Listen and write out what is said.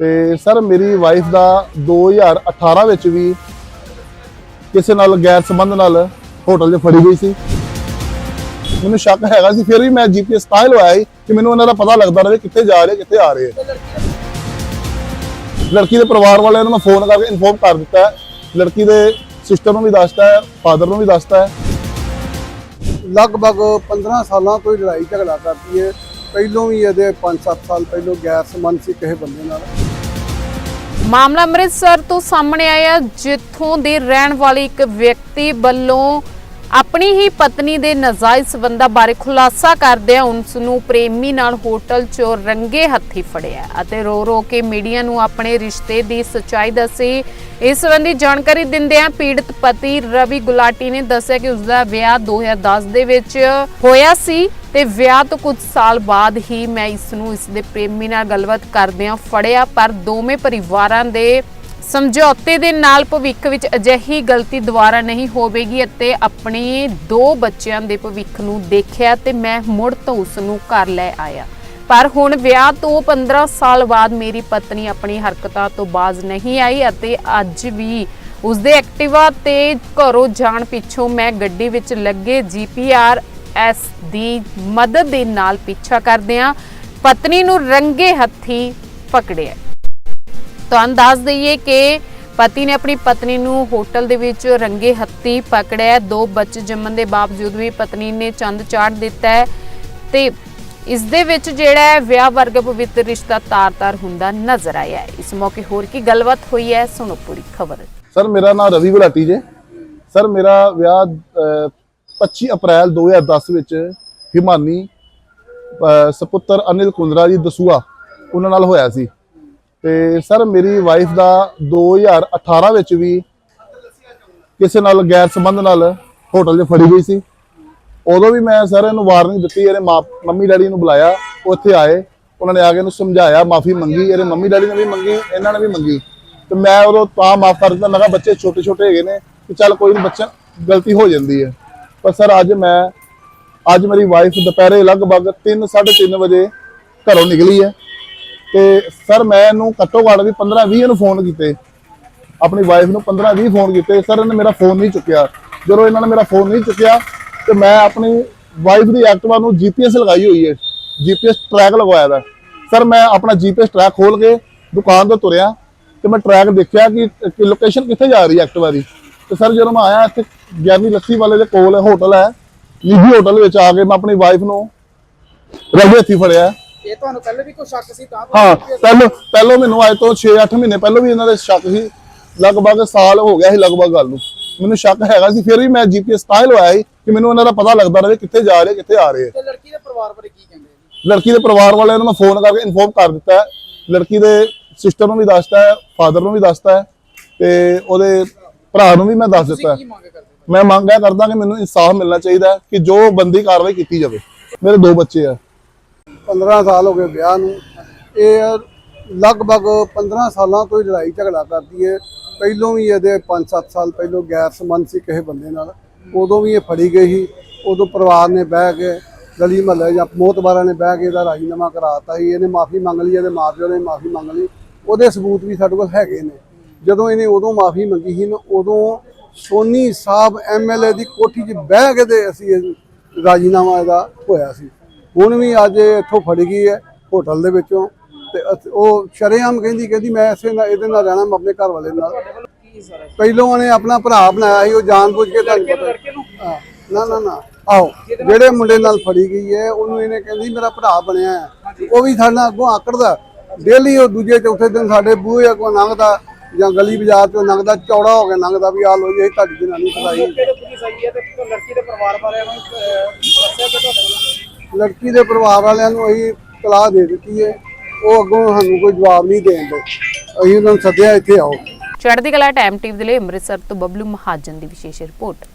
ਤੇ ਸਰ, ਮੇਰੀ ਵਾਈਫ ਦਾ 2018 ਵਿੱਚ ਵੀ ਕਿਸੇ ਨਾਲ ਗੈਰ ਸੰਬੰਧ ਨਾਲ ਹੋਟਲ 'ਚ ਫੜੀ ਗਈ ਸੀ। ਮੈਨੂੰ ਸ਼ੱਕ ਹੈਗਾ ਸੀ, ਫਿਰ ਵੀ ਮੈਂ ਜੀਪੀਐਸ ਤਾਂ ਲਵਾਇਆ ਸੀ ਕਿ ਮੈਨੂੰ ਉਹਨਾਂ ਦਾ ਪਤਾ ਲੱਗਦਾ ਰਹੇ ਕਿੱਥੇ ਜਾ ਰਹੇ, ਕਿੱਥੇ ਆ ਰਹੇ। ਲੜਕੀ ਦੇ ਪਰਿਵਾਰ ਵਾਲਿਆਂ ਨੂੰ ਮੈਂ ਫੋਨ ਕਰਕੇ ਇਨਫੋਰਮ ਕਰ ਦਿੱਤਾ ਲੜਕੀ ਦੇ ਸਿਸਟਰ ਨੂੰ ਵੀ ਦੱਸਤਾ ਹੈ ਫਾਦਰ ਨੂੰ ਵੀ ਦੱਸਤਾ ਹੈ। ਲਗਭਗ 15 ਸਾਲਾਂ ਤੋਂ ਹੀ ਲੜਾਈ ਝਗੜਾ ਕਰਦੀ ਹੈ। ਪਹਿਲੋਂ ਵੀ ਇਹਦੇ 5-7 ਸਾਲ ਪਹਿਲੋਂ ਗੈਰ ਸੰਬੰਧ ਸੀ ਕਿਸੇ ਬੰਦੇ ਨਾਲ। ਮਾਮਲਾ ਅੰਮ੍ਰਿਤਸਰ ਤੋਂ ਸਾਹਮਣੇ ਆਇਆ ਜਿੱਥੋਂ ਦੇ ਰਹਿਣ ਵਾਲੇ ਇੱਕ ਵਿਅਕਤੀ ਵੱਲੋਂ ਆਪਣੀ ਹੀ ਪਤਨੀ ਦੇ ਨਜਾਇਜ਼ ਸਬੰਧਾਂ ਬਾਰੇ ਖੁਲਾਸਾ ਕਰਦਿਆਂ ਉਸ ਨੂੰ ਪ੍ਰੇਮੀ ਨਾਲ ਹੋਟਲ 'ਚੋਂ ਰੰਗੇ ਹੱਥੀ ਫੜਿਆ ਅਤੇ ਰੋ ਰੋ ਕੇ ਮੀਡੀਆ ਨੂੰ ਆਪਣੇ ਰਿਸ਼ਤੇ ਦੀ ਸੱਚਾਈ ਦੱਸੀ। ਇਸ ਸੰਬੰਧੀ ਜਾਣਕਾਰੀ ਦਿੰਦਿਆਂ ਪੀੜਤ ਪਤੀ ਰਵੀ ਗੁਲਾਟੀ ਨੇ ਦੱਸਿਆ ਕਿ ਉਸ ਦਾ ਵਿਆਹ 2010 ਦੇ ਵਿੱਚ ਹੋਇਆ ਸੀ ਤੇ ਵਿਆਹ ਤੋਂ ਕੁਝ ਸਾਲ ਬਾਅਦ ਹੀ ਮੈਂ ਇਸ ਨੂੰ ਇਸ ਦੇ ਪ੍ਰੇਮੀ ਨਾਲ ਗੱਲਬਾਤ ਕਰਦਿਆਂ ਫੜਿਆ, ਪਰ ਦੋਵੇਂ ਪਰਿਵਾਰਾਂ ਦੇ ਸਮਝੌਤੇ ਦੇ ਨਾਲ ਭਵਿੱਖ ਵਿੱਚ ਅਜਿਹੀ ਗਲਤੀ ਦੁਬਾਰਾ ਨਹੀਂ ਹੋਵੇਗੀ ਅਤੇ ਆਪਣੇ ਦੋ ਬੱਚਿਆਂ ਦੇ ਭਵਿੱਖ ਨੂੰ ਦੇਖਿਆ ਤੇ ਮੈਂ ਮੁੜ ਤੋਂ ਉਸ ਨੂੰ ਘਰ ਲੈ ਆਇਆ। ਪਰ ਹੁਣ ਵਿਆਹ ਤੋਂ 15 ਸਾਲ ਬਾਅਦ ਮੇਰੀ ਪਤਨੀ ਆਪਣੀ ਹਰਕਤਾਂ ਤੋਂ ਬਾਜ਼ ਨਹੀਂ ਆਈ ਅਤੇ ਅੱਜ ਵੀ ਉਸਦੇ ਐਕਟਿਵਾ ਤੇ ਘਰੋਂ ਜਾਣ ਪਿੱਛੋਂ ਮੈਂ ਗੱਡੀ ਵਿੱਚ ਲੱਗੇ ਜੀਪੀਆਰ ਐਸ ਦੀ ਮਦਦ ਦੇ ਨਾਲ ਪਿੱਛਾ ਕਰਦਿਆਂ ਪਤਨੀ ਨੂੰ ਰੰਗੇ ਹੱਥੀ ਪਕੜਿਆ। ਤੁਹਾਨੂੰ ਦੱਸ ਦਈਏ ਕਿ ਪਤੀ ਨੇ ਆਪਣੀ ਪਤਨੀ ਨੂੰ ਹੋਟਲ ਦੇ ਵਿੱਚ ਰੰਗੇ ਹੱਥੀ ਪਕੜਿਆ ਦੋ ਬੱਚੇ ਜੰਮਣ ਦੇ ਬਾਵਜੂਦ ਵੀ ਪਤਨੀ ਨੇ ਚੰਦ ਚਾੜ ਦਿੱਤਾ ਹੈ ਤੇ ਇਸ ਦੇ ਵਿੱਚ ਜਿਹੜਾ ਵਿਆਹ ਵਰਗਾ ਪਵਿੱਤਰ ਰਿਸ਼ਤਾ ਤਾਰ-ਤਾਰ ਹੁੰਦਾ ਨਜ਼ਰ ਆਇਆ ਇਸ ਮੌਕੇ ਹੋਰ ਕੀ ਗੱਲਬਾਤ ਹੋਈ ਹੈ ਸੁਣੋ ਪੂਰੀ ਖਬਰ। ਸਰ ਮੇਰਾ ਨਾਮ ਰਵੀ ਗੁਲਾਟੀ ਜੇ। ਸਰ ਮੇਰਾ ਵਿਆਹ ਅਹ, 25 ਅਪ੍ਰੈਲ 2010 ਵਿੱਚ ਹਿਮਾਨੀ ਸਪੁੱਤਰ ਅਨਿਲ ਕੁੰਦਰਾ ਜੀ ਦਸੂਆ ਉਹਨਾਂ ਨਾਲ ਹੋਇਆ ਸੀ। ਤੇ ਸਰ ਮੇਰੀ ਵਾਈਫ ਦਾ 2018 ਵਿੱਚ ਵੀ ਕਿਸੇ ਨਾਲ ਗੈਰ ਸੰਬੰਧ ਨਾਲ ਹੋਟਲ 'ਚ ਫੜੀ ਗਈ ਸੀ। ਉਦੋਂ ਵੀ ਮੈਂ ਸਰ ਇਹਨੂੰ ਵਾਰਨਿੰਗ ਦਿੱਤੀ ਇਹਦੇ ਮਾਂ, ਮੰਮੀ ਡੈਡੀ ਨੂੰ ਬੁਲਾਇਆ, ਉਹ ਇੱਥੇ ਆਏ। ਉਹਨਾਂ ਨੇ ਆ ਕੇ ਇਹਨੂੰ ਸਮਝਾਇਆ, ਮਾਫੀ ਮੰਗੀ, ਇਹਦੇ ਮੰਮੀ ਡੈਡੀ ਨੇ ਵੀ ਮੰਗੀ, ਇਹਨਾਂ ਨੇ ਵੀ ਮੰਗੀ। ਤੇ ਮੈਂ ਉਦੋਂ ਤਾਂ ਮਾਫ ਕਰ ਦਿੱਤਾ ਮੈਂ ਕਿਹਾ ਬੱਚੇ ਛੋਟੇ ਛੋਟੇ ਹੈਗੇ ਨੇ, ਕਿ ਚੱਲ ਕੋਈ ਨਹੀਂ ਬੱਚਾ ਗਲਤੀ ਹੋ ਜਾਂਦੀ ਹੈ। ਪਰ ਸਰ ਅੱਜ ਮੈਂ, ਅੱਜ ਮੇਰੀ ਵਾਈਫ ਦੁਪਹਿਰੇ ਲਗਭਗ 3:30 ਵਜੇ ਘਰੋਂ ਨਿਕਲੀ ਹੈ। ਤੇ ਸਰ ਮੈਂ ਇਹਨੂੰ ਘੱਟੋ ਘੱਟ ਵੀ 15 20 ਨੂੰ ਫੋਨ ਕੀਤੇ। ਆਪਣੀ ਵਾਈਫ ਨੂੰ 15 20 ਫੋਨ ਕੀਤੇ। ਸਰ, ਇਹਨੇ ਮੇਰਾ ਫੋਨ ਨਹੀਂ ਚੁੱਕਿਆ। ਜਦੋਂ ਇਹਨਾਂ ਨੇ ਮੇਰਾ ਫੋਨ ਨਹੀਂ ਚੁੱਕਿਆ, ਤੇ ਮੈਂ ਆਪਣੀ ਵਾਈਫ ਦੀ ਐਕਟਿਵਾ ਨੂੰ ਜੀਪੀਐਸ ਲਗਾਈ ਹੋਈ ਹੈ। ਜੀਪੀਐਸ ਟਰੈਕ ਲਗਵਾਇਆ ਦਾ। ਸਰ, ਮੈਂ ਆਪਣਾ ਜੀਪੀਐਸ ਟਰੈਕ ਖੋਲ ਕੇ ਦੁਕਾਨ ਤੋਂ ਤੁਰਿਆ ਤੇ ਮੈਂ ਟਰੈਕ ਦੇਖਿਆ ਕਿ ਲੋਕੇਸ਼ਨ ਕਿੱਥੇ ਜਾ ਰਹੀ ਹੈ ਐਕਟਿਵਾ ਦੀ। ਤੇ ਸਰ, ਜਦੋਂ ਮੈਂ ਆਇਆ ਇੱਥੇ ਗਿਆਨੀ ਲੱਸੀ ਵਾਲੇ ਦੇ ਕੋਲ ਹੋਟਲ ਹੈ। ਨਿੱਜੀ ਹੋਟਲ ਵਿੱਚ ਆ ਕੇ ਮੈਂ ਆਪਣੀ ਵਾਈਫ ਨੂੰ ਰੰਗੇ ਹੱਥੀ ਫੜਿਆ। ਇਹ ਤੁਹਾਨੂੰ ਪਹਿਲੇ ਵੀ ਕੋਈ ਸ਼ੱਕ ਸੀ ਤਾਂ ਹਾਂ ਪਹਿਲੋਂ ਪਹਿਲੋਂ ਮੈਨੂੰ ਅੱਜ ਤੋਂ 6-8 ਮਹੀਨੇ ਪਹਿਲੋਂ ਵੀ ਇਹਨਾਂ ਦੇ ਸ਼ੱਕ ਸੀ। ਲਗਭਗ ਸਾਲ ਹੋ ਗਿਆ ਸੀ ਲਗਭਗ ਗੱਲ ਨੂੰ। ਮੈਨੂੰ ਸ਼ੱਕ ਹੈਗਾ ਸੀ ਫਿਰ ਵੀ ਮੈਂ ਜੀਪੀਐਸ ਤਾਂ ਹੀ ਲਵਾਇਆ ਸੀ ਕਿ ਮੈਨੂੰ ਉਹਨਾਂ ਦਾ ਪਤਾ ਲੱਗਦਾ ਰਹੇ ਕਿੱਥੇ ਜਾ ਰਹੇ ਕਿੱਥੇ ਆ ਰਹੇ ਆ। ਤੇ ਲੜਕੀ ਦੇ ਪਰਿਵਾਰ ਬਾਰੇ ਕੀ ਕਹਿੰਦੇ ਜੀ? ਲੜਕੀ ਦੇ ਪਰਿਵਾਰ ਵਾਲਿਆਂ ਨੂੰ ਮੈਂ ਫੋਨ ਕਰਕੇ ਇਨਫੋਰਮ ਕਰ ਦਿੱਤਾ ਹੈ। ਲੜਕੀ ਦੇ ਸਿਸਟਰ ਨੂੰ ਵੀ ਦੱਸਤਾ ਹੈ ਫਾਦਰ ਨੂੰ ਵੀ ਦੱਸਤਾ ਹੈ ਤੇ ਉਹਦੇ ਭਰਾ ਨੂੰ ਵੀ ਮੈਂ ਦੱਸ ਦਿੱਤਾ? ਮੈਂ ਮੰਗ ਇਹ ਕਰਦਾ ਕਿ ਮੈਨੂੰ ਇਨਸਾਫ ਮਿਲਣਾ ਚਾਹੀਦਾ ਕਿ ਜੋ ਬੰਦੀ ਕਾਰਵਾਈ ਕੀਤੀ ਜਾਵੇ। ਮੇਰੇ ਦੋ ਬੱਚੇ ਆ। 15 ਸਾਲ ਹੋ ਗਏ ਵਿਆਹ ਨੂੰ। ਇਹ ਲਗਭਗ 15 ਸਾਲਾਂ ਤੋਂ ਹੀ ਲੜਾਈ ਝਗੜਾ ਕਰਦੀ ਹੈ ਪਹਿਲੋਂ ਵੀ ਇਹਦੇ 5-7 ਸਾਲ ਪਹਿਲੋਂ ਗੈਰ ਸੰਬੰਧ ਸੀ ਕਿਸੇ ਬੰਦੇ ਨਾਲ। ਉਦੋਂ ਵੀ ਇਹ ਫੜੀ ਗਈ ਸੀ। ਉਦੋਂ ਪਰਿਵਾਰ ਨੇ ਬਹਿ ਕੇ ਗਲੀ ਮਹੱਲੇ ਜਾਂ ਮੋਤਬਾਰਾਂ ਨੇ ਬਹਿ ਕੇ ਇਹਦਾ ਰਾਜੀਨਾਮਾ ਕਰਾਤਾ ਸੀ। ਇਹਨੇ ਮਾਫੀ ਮੰਗ ਲਈ, ਇਹਦੇ ਮਾਪਿਓ ਨੇ ਮਾਫੀ ਮੰਗ ਲਈ। ਉਹਦੇ ਸਬੂਤ ਵੀ ਸਾਡੇ ਕੋਲ ਹੈਗੇ ਨੇ। ਜਦੋਂ ਇਹਨੇ ਉਦੋਂ ਮਾਫੀ ਮੰਗੀ ਸੀ ਨਾ, ਉਦੋਂ ਸੋਨੀ ਸਾਹਿਬ ਐਮਐਲਏ ਦੀ ਕੋਠੀ 'ਚ ਬਹਿ ਕੇ ਤੇ ਅਸੀਂ ਇਹ ਰਾਜੀਨਾਮਾ ਇਹਦਾ ਹੋਇਆ ਸੀ। ਹੁਣ ਵੀ ਅੱਜ ਇੱਥੋਂ ਫੜ ਗਈ ਹੈ ਹੋਟਲ ਦੇ ਵਿੱਚੋਂ ਤੇ ਉਹ ਸ਼ਰੇਆਮ ਕਹਿੰਦੀ ਕਹਿੰਦੀ ਮੈਂ ਇਸੇ ਨਾਲ ਇਹਦੇ ਨਾਲ ਰਹਿਣਾ ਮੈਂ ਆਪਣੇ ਘਰ ਵਾਲੇ ਨਾਲ। ਪਹਿਲੋਂ ਉਹਨੇ ਆਪਣਾ ਭਰਾ ਬਣਾਇਆ ਸੀ ਉਹ ਜਾਣਬੁੱਝ ਕੇ ਤੁਹਾਨੂੰ ਪਤਾ ਨੂੰ? ਨਾ ਨਾ ਆਓ ਜਿਹੜੇ ਮੁੰਡੇ ਨਾਲ ਫੜੀ ਗਈ ਹੈ ਉਹਨੂੰ ਇਹਨੇ ਕਹਿੰਦੀ ਮੇਰਾ ਭਰਾ ਬਣਿਆ ਹੈ। ਉਹ ਵੀ ਸਾਡੇ ਨਾਲ ਅੱਗੋਂ ਆਕੜਦਾ। ਡੇਲੀ ਉਹ ਦੂਜੇ ਚੌਥੇ ਦਿਨ ਸਾਡੇ ਬੂਹੇ ਅੱਗੋਂ ਲੰਘਦਾ ਜਾਂ ਗਲੀ ਬਾਜ਼ਾਰ ਚੋਂ ਲੰਘਦਾ ਚੌੜਾ ਹੋ ਕੇ ਲੰਘਦਾ ਵੀ ਆ ਲੋ ਜੀ ਤੁਹਾਡੀ ਜਨਾਨੀ ਤੇ ਲੜਕੀ ਦੇ ਪਰਿਵਾਰ ਅਹ, ਦੱਸਿਆ ਕਿ ਤੁਹਾਡੇ ਲੜਕੀ ਦੇ ਪਰਿਵਾਰ ਵਾਲਿਆਂ ਨੂੰ ਅਸੀਂ ਤਲਾਹ ਦੇ ਦਿੱਤੀ ਹੈ। ਉਹ ਅੱਗੋਂ ਸਾਨੂੰ ਕੋਈ ਜਵਾਬ ਨਹੀਂ ਦੇਣਦੇ ਅਸੀਂ ਉਹਨਾਂ ਨੂੰ ਸੱਦਿਆ, ਇੱਥੇ ਆਓ। ਚੜ੍ਹਦੀ ਕਲਾ ਟਾਈਮ ਟੀਵੀ ਦੇ ਲਈ ਅੰਮ੍ਰਿਤਸਰ ਤੋਂ ਬਬਲੂ ਮਹਾਜਨ ਦੀ ਵਿਸ਼ੇਸ਼ ਰਿਪੋਰਟ।